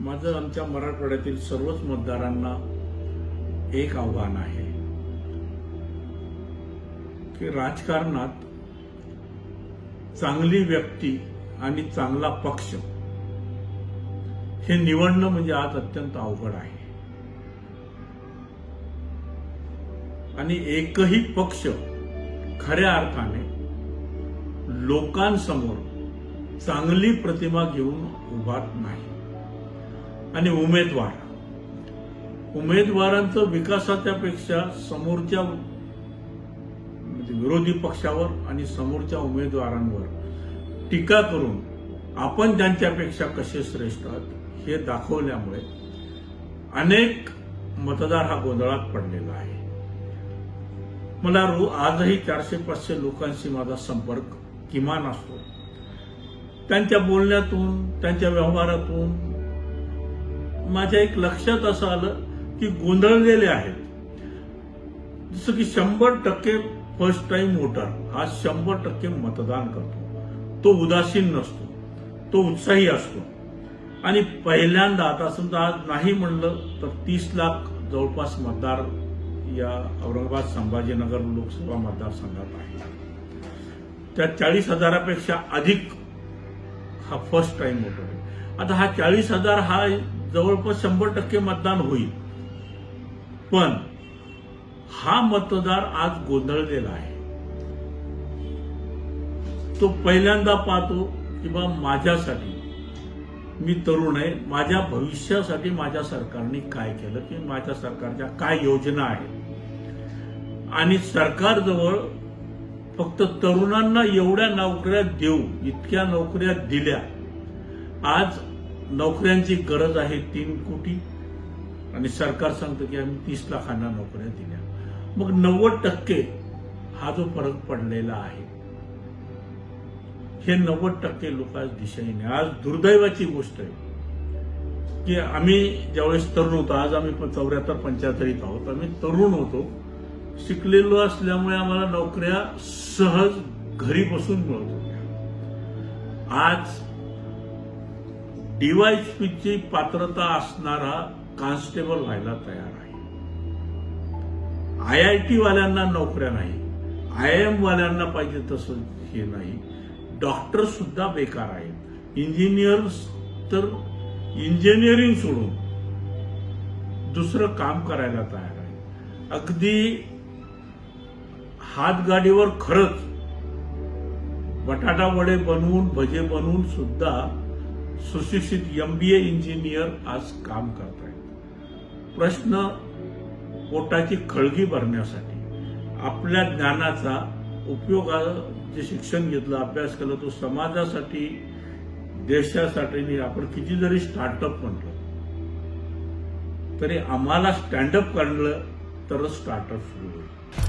माझं आमच्या मराठवाड्यातील सर्वच मतदारांना एक आव्हान आहे. की राजकारणात चांगली व्यक्ती आणि चांगला पक्ष हे निवडणं म्हणजे आज अत्यंत अवघड आहे. आणि एकही पक्ष खऱ्या अर्थाने लोकांसमोर चांगली प्रतिमा घेऊन उभारत नाही. आणि उमेदवार. उमेदवारांचं विकासाच्या पेक्षा समोरच्या म्हणजे विरोधी पक्षावर आणि समोरच्या उमेदवारांवर टीका करून आपण त्यांच्यापेक्षा कसे श्रेष्ठ आहात हे दाखवल्यामुळे अनेक मतदार हा गोंधळात पडलेला आहे. मला रो आजही चारशे पाचशे लोकांशी माझा संपर्क किमान असतो. त्यांच्या बोलण्यातून त्यांच्या व्यवहारातून माझ्या एक लक्षात असं आलं की गोंधळलेले आहेत. जसं की शंभर टक्के फर्स्ट टाइम वोटर हा शंभर टक्के मतदान करतो. तो उदासीन नसतो. तो उत्साही असतो. आणि पहिल्यांदा आता समजा आज नाही म्हणलं तर तीस लाख जवळपास मतदार या औरंगाबाद संभाजीनगर लोकसभा मतदारसंघात आहे त्या चाळीस हजारापेक्षा अधिक हा फर्स्ट टाइम वोटर आहे. आता हा चाळीस हजार हा जवळपास शंभर टक्के मतदान होईल. पण हा मतदार आज गोंधळलेला आहे. तो पहिल्यांदा पाहतो की बा माझ्यासाठी मी तरुण आहे. माझ्या भविष्यासाठी माझ्या सरकारने काय केलं की माझ्या सरकारच्या काय योजना आहेत. आणि सरकारजवळ फक्त तरुणांना एवढ्या नोकऱ्या देऊ इतक्या नोकऱ्या दिल्या आज नोकऱ्यांची गरज आहे तीन कोटी. आणि सरकार सांगतं की आम्ही तीस लाखांना नोकऱ्या दिल्या. मग नव्वद टक्के हा जो फरक पडलेला आहे हे नव्वद टक्के लोक आज दिशेने आज दुर्दैवाची गोष्ट आहे की आम्ही ज्यावेळेस तरुण होतो आज आम्ही चौऱ्याहत्तर पंच्याहत्तरीत आहोत. आम्ही तरुण होतो. शिकलेलो असल्यामुळे आम्हाला नोकऱ्या सहज घरी बसून मिळत होत्या. आज डीवायपीची पात्रता असणारा कॉन्स्टेबल व्हायला तयार आहे. आय आय टी वाल्यांना नोकऱ्या नाही. आय एम वाल्यांना पाहिजे तसं हे नाही. डॉक्टर सुद्धा बेकार आहेत. इंजिनियर्स तर इंजिनिअरिंग सोडून दुसरं काम करायला तयार आहे अगदी हातगाडीवर खरंच बटाटा वडे बनवून भजे बनवून सुद्धा सुशिक्षित एम बी ए इंजिनियर आज काम करत आहेत प्रश्न पोटाची खळगी भरण्यासाठी आपल्या ज्ञानाचा उपयोग जे शिक्षण घेतलं अभ्यास केला तो समाजासाठी देशासाठी आपण किती जरी स्टार्टअप म्हटलं तरी आम्हाला स्टँडअप काढलं तरच स्टार्टअप सुरू होईल.